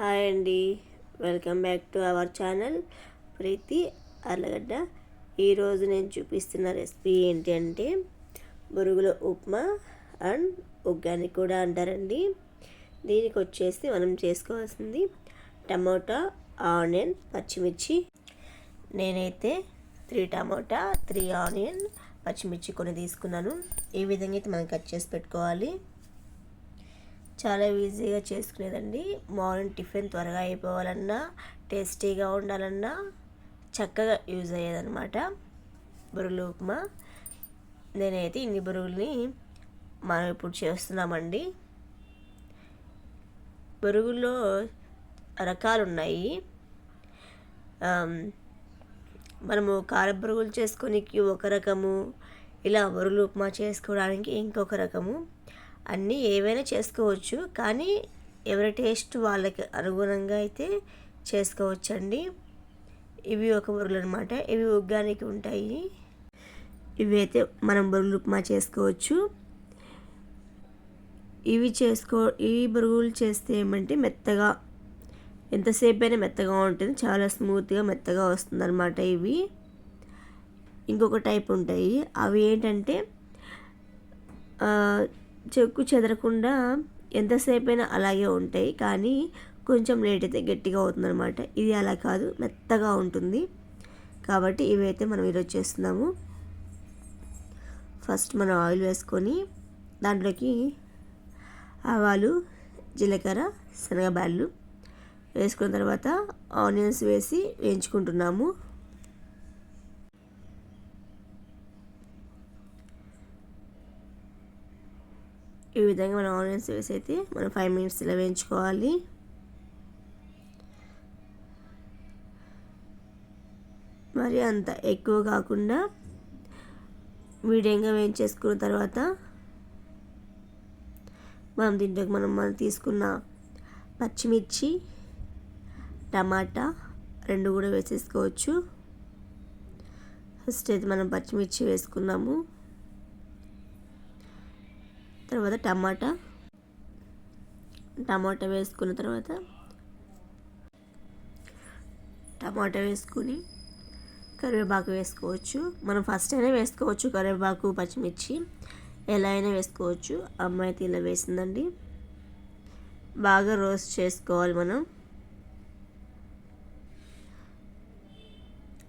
Hi అండి. Welcome back to our channel. Preethi Arlagadda. ఈరోజు నేను చూపిస్తున్న రెసిపీ ఏంటి అంటే బొరుగుల ఉప్మా అండ్ ఉగ్గాని కూడా అంటారండి. దీనికి వచ్చేసి మనం చేసుకోవాల్సింది టమోటా ఆనియన్ పచ్చిమిర్చి. నేనైతే త్రీ టమోటా త్రీ ఆనియన్ పచ్చిమిర్చి కొన్ని తీసుకున్నాను. ఈ విధంగా అయితే మనం కట్ చేసి పెట్టుకోవాలి. చాలా ఈజీగా చేసుకునేదండి. మార్నింగ్ టిఫిన్ త్వరగా అయిపోవాలన్నా టేస్టీగా ఉండాలన్నా చక్కగా యూజ్ అయ్యేదన్నమాట. బురుగులు ఉప్మా. నేనైతే ఇన్ని బురుగుల్ని మనం ఇప్పుడు చేస్తున్నామండి. బురుగుల్లో రకాలు ఉన్నాయి మనము కారబురుగులు చేసుకోనికి ఒక రకము ఇలా బురుగులు ఉప్మా చేసుకోవడానికి ఇంకొక రకము. అన్నీ ఏవైనా చేసుకోవచ్చు. కానీ ఎవరి టేస్ట్ వాళ్ళకి అనుగుణంగా అయితే చేసుకోవచ్చండి. ఇవి ఒక బొరుగులు అనమాట ఇవి ఉగ్గానికి ఉంటాయి. ఇవి అయితే మనం బురుగులు ఉప్మా చేసుకోవచ్చు. ఇవి చేసుకో ఈ బురుగులు చేస్తే ఏమంటే మెత్తగా ఎంతసేపు అయినా మెత్తగా ఉంటుంది. చాలా స్మూత్గా మెత్తగా వస్తుంది అనమాట ఇవి. ఇంకొక టైప్ ఉంటాయి. అవి ఏంటంటే చెక్కు చెదరకుండా ఎంతసేపైనా అలాగే ఉంటాయి. కానీ కొంచెం లేట్ అయితే గట్టిగా అవుతుందన్నమాట. ఇది అలా కాదు. మెత్తగా ఉంటుంది. కాబట్టి ఇవైతే మనం ఈరోజు చేస్తున్నాము. ఫస్ట్ మనం ఆయిల్ వేసుకొని దాంట్లోకి ఆవాలు జీలకర్ర శనగబ్యాళ్ళు వేసుకున్న తర్వాత ఆనియన్స్ వేసి వేయించుకుంటున్నాము. ఈ విధంగా మనం ఆనియన్స్ వేసి అయితే మనం ఫైవ్ మినిట్స్ ఇలా వేయించుకోవాలి. మరి అంత ఎక్కువ కాకుండా మీడియంగా వేయించేసుకున్న తర్వాత మనం దీంట్లోకి మనం మనం తీసుకున్న పచ్చిమిర్చి టమాటా రెండు కూడా వేసేసుకోవచ్చు. ఫస్ట్ అయితే మనం పచ్చిమిర్చి వేసుకున్నాము. తర్వాత టమాటా. టమాటా వేసుకున్న తర్వాత టమాటా వేసుకుని కరివేపాకు వేసుకోవచ్చు. మనం ఫస్ట్ అయినా వేసుకోవచ్చు కరివేపాకు పచ్చిమిర్చి. ఎలా అయినా వేసుకోవచ్చు. అమ్మాయి అయితే ఇలా వేసిందండి. బాగా రోస్ట్ చేసుకోవాలి మనం.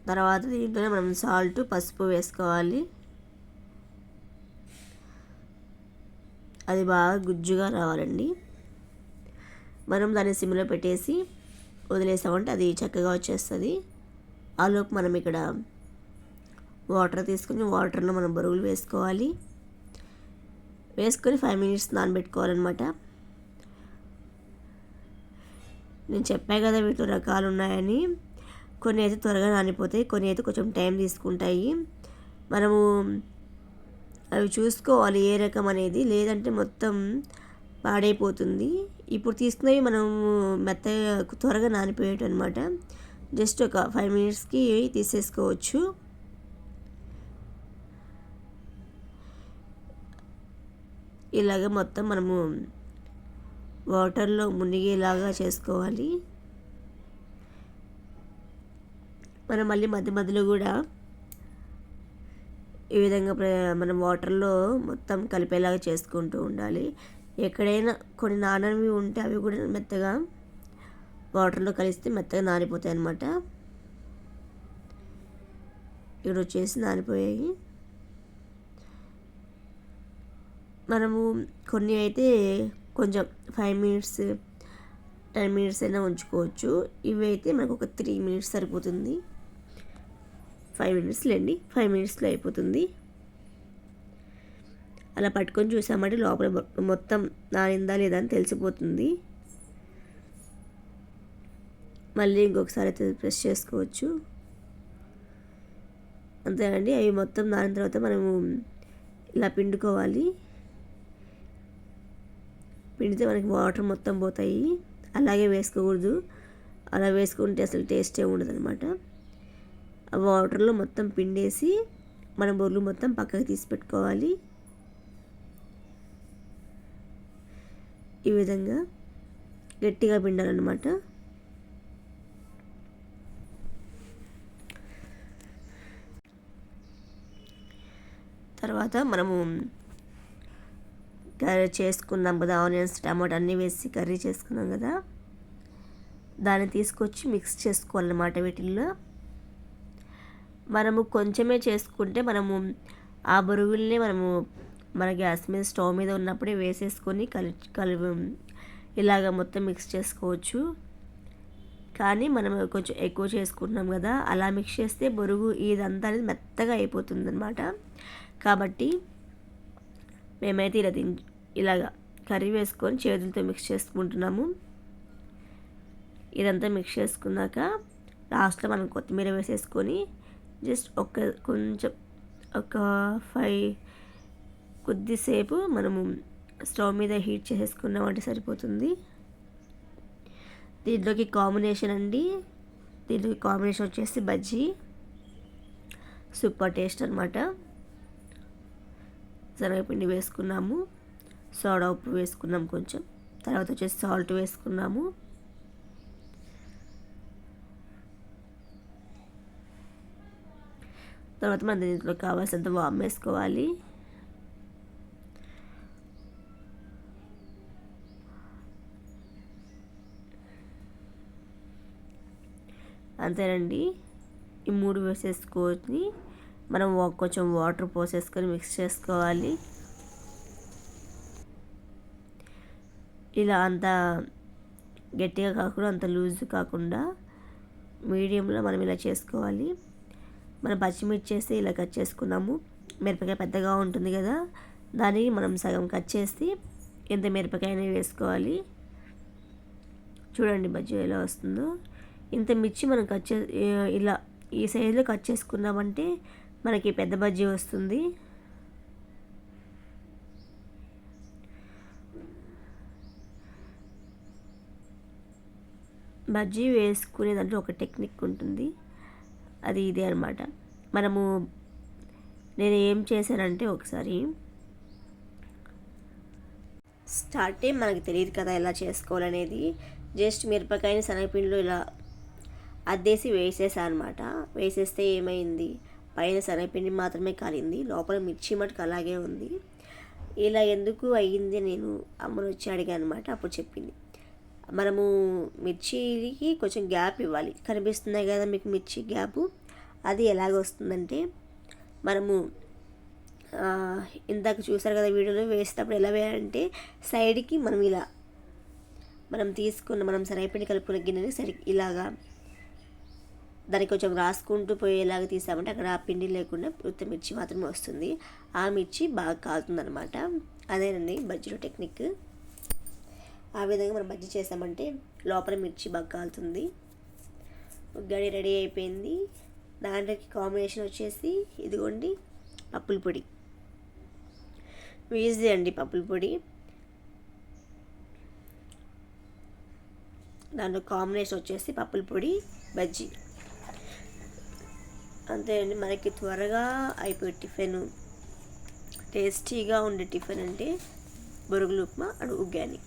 తర్వాత దీంట్లోనే మనం సాల్ట్ పసుపు వేసుకోవాలి. అది బాగా గుజ్జుగా రావాలండి. మనం దాన్ని సిమ్లో పెట్టేసి వదిలేసామంటే అది చక్కగా వచ్చేస్తుంది. ఆలోపు మనం ఇక్కడ వాటర్ తీసుకుని వాటర్లో మనం బరువులు వేసుకోవాలి. వేసుకొని ఫైవ్ మినిట్స్ నానబెట్టుకోవాలన్నమాట. నేను చెప్పాను కదా వీటిలో రకాలు ఉన్నాయని కొన్ని అయితే త్వరగా నానిపోతాయి కొన్ని అయితే కొంచెం టైం తీసుకుంటాయి. మనము అవి చూసుకోవాలి ఏ రకం అనేది. లేదంటే మొత్తం పాడైపోతుంది. ఇప్పుడు తీసుకున్నవి మనం మెత్తగా త్వరగా నానిపోయేట అనమాట జస్ట్ ఒక ఫైవ్ మినిట్స్కి తీసేసుకోవచ్చు. ఇలాగ మొత్తం మనము వాటర్లో మునిగేలాగా చేసుకోవాలి. మనం మళ్ళీ మధ్య మధ్యలో కూడా ఈ విధంగా మనం వాటర్లో మొత్తం కలిపేలాగా చేసుకుంటూ ఉండాలి. ఎక్కడైనా కొన్ని నానవి ఉంటే అవి కూడా మెత్తగా వాటర్లో కలిస్తే మెత్తగా నానిపోతాయి అన్నమాట. ఇక్కడ వచ్చేసి నానిపోయాయి. మనము కొన్ని అయితే కొంచెం ఫైవ్ మినిట్స్ టెన్ మినిట్స్ అయినా ఉంచుకోవచ్చు. ఇవి అయితే మనకు ఒక త్రీ మినిట్స్ సరిపోతుంది. ఫైవ్ మినిట్స్ లేండి. ఫైవ్ మినిట్స్లో అయిపోతుంది. అలా పట్టుకొని చూసామంటే లోపల మొత్తం నానిందా లేదా అని తెలిసిపోతుంది. మళ్ళీ ఇంకొకసారి అయితే ప్రెస్ చేసుకోవచ్చు. అంతేనండి. అవి మొత్తం నానిన తర్వాత మనము ఇలా పిండుకోవాలి. పిండితే మనకి వాటర్ మొత్తం పోతాయి. అలాగే వేసుకోకూడదు. అలా వేసుకుంటే అసలు టేస్టే ఉండదు అనమాట వాటర్లో మొత్తం పిండేసి మన బొర్లు మొత్తం పక్కకి తీసి పెట్టుకోవాలి. ఈ విధంగా గట్టిగా పిండాలన్నమాట. తర్వాత మనము కర్రీ చేసుకున్నాం కదా ఆనియన్స్ టమాటా అన్నీ వేసి కర్రీ చేసుకున్నాం కదా దాన్ని తీసుకొచ్చి మిక్స్ చేసుకోవాలన్నమాట వీటిల్లో. మనము కొంచెమే చేసుకుంటే మనము ఆ బరువుల్ని మనము మన గ్యాస్ మీద స్టవ్ మీద ఉన్నప్పుడే వేసేసుకొని కలి కలి ఇలాగ మొత్తం మిక్స్ చేసుకోవచ్చు. కానీ మనం కొంచెం ఎక్కువ చేసుకుంటున్నాం కదా అలా మిక్స్ చేస్తే బొరుగు ఇదంతా అనేది మెత్తగా అయిపోతుంది అనమాట కాబట్టి మేమైతే ఇలా తిన్ ఇలాగా కర్రీ వేసుకొని చేతులతో మిక్స్ చేసుకుంటున్నాము. ఇదంతా మిక్స్ చేసుకున్నాక లాస్ట్లో మనం కొత్తిమీర వేసేసుకొని జస్ట్ ఒక కొంచెం ఒక ఫైవ్ కొద్దిసేపు మనము స్టవ్ మీద హీట్ చేసేసుకున్నామంటే సరిపోతుంది. దీంట్లోకి కాంబినేషన్ అండి. దీంట్లోకి కాంబినేషన్ వచ్చేసి బజ్జీ. సూపర్ టేస్ట్ అనమాట శనగపిండి వేసుకున్నాము. సోడా ఉప్పు వేసుకున్నాము కొంచెం. తర్వాత వచ్చేసి సాల్ట్ వేసుకున్నాము. తర్వాత మనం దీంట్లో కావాల్సినంత వామ్ వేసుకోవాలి. అంతేనండి. ఈ మూడు వేసేసుకొని మనం కొంచెం వాటర్ పోసేసుకొని మిక్స్ చేసుకోవాలి. ఇలా అంత గట్టిగా కాకుండా అంత లూజ్ కాకుండా మీడియంలో మనం ఇలా చేసుకోవాలి. మనం పచ్చిమిర్చి చేసి ఇలా కట్ చేసుకున్నాము. మిరపకాయ పెద్దగా ఉంటుంది కదా దాన్ని మనం సగం కట్ చేసి ఎంత మిరపకాయనే వేసుకోవాలి. చూడండి బజ్జీ ఎలా వస్తుందో. ఇంత మిర్చి మనం కట్ చే ఇలా ఈ సైజులో కట్ చేసుకున్నామంటే మనకి పెద్ద బజ్జీ వస్తుంది. బజ్జీ వేసుకునే దాంట్లో ఒక టెక్నిక్ ఉంటుంది. అది ఇదే అనమాట మనము నేను ఏం చేశానంటే ఒకసారి స్టార్టే మనకు తెలియదు కదా ఎలా చేసుకోవాలనేది. జస్ట్ మిరపకాయని శనగపిండిలో ఇలా అద్దేసి వేసేసా అనమాట వేసేస్తే ఏమైంది? పైన శనగపిండి మాత్రమే కాలింది. లోపల మిర్చి మటుకు అలాగే ఉంది. ఇలా ఎందుకు అయ్యింది నేను అమ్మను వచ్చి అడిగాను అనమాట అప్పుడు చెప్పింది. మనము మిర్చికి కొంచెం గ్యాప్ ఇవ్వాలి. కనిపిస్తున్నాయి కదా మీకు మిర్చి గ్యాప్? అది ఎలాగ వస్తుందంటే మనము ఇందాక చూసారు కదా వీడియోలో వేసేటప్పుడు ఎలా వేయాలంటే సైడ్కి మనం ఇలా మనం తీసుకున్న మనం సరైపిండి కలుపుకున్న గిన్నెని సరి ఇలాగా దానికి కొంచెం రాసుకుంటూ పోయేలాగా తీసామంటే అక్కడ ఆ పిండి లేకుండా ఉత్త మిర్చి మాత్రమే వస్తుంది. ఆ మిర్చి బాగా కాలుతుంది అనమాట అదేనండి బజ్జీలో టెక్నిక్. ఆ విధంగా మనం బజ్జీ చేసామంటే లోపల మిర్చి బాగా కాలుతుంది రెడీ అయిపోయింది. దాంట్లోకి కాంబినేషన్ వచ్చేసి ఇదిగోండి పప్పుల పొడి. ఈజీ అండి పప్పుల పొడి. దాంట్లో కాంబినేషన్ వచ్చేసి పప్పుల పొడి బజ్జీ. అంతే అండి మనకి త్వరగా అయిపోయే టిఫిన్. టేస్టీగా ఉండే టిఫిన్ అంటే బొరుగులు ఉప్మా అండ్ ఉగ్గాని.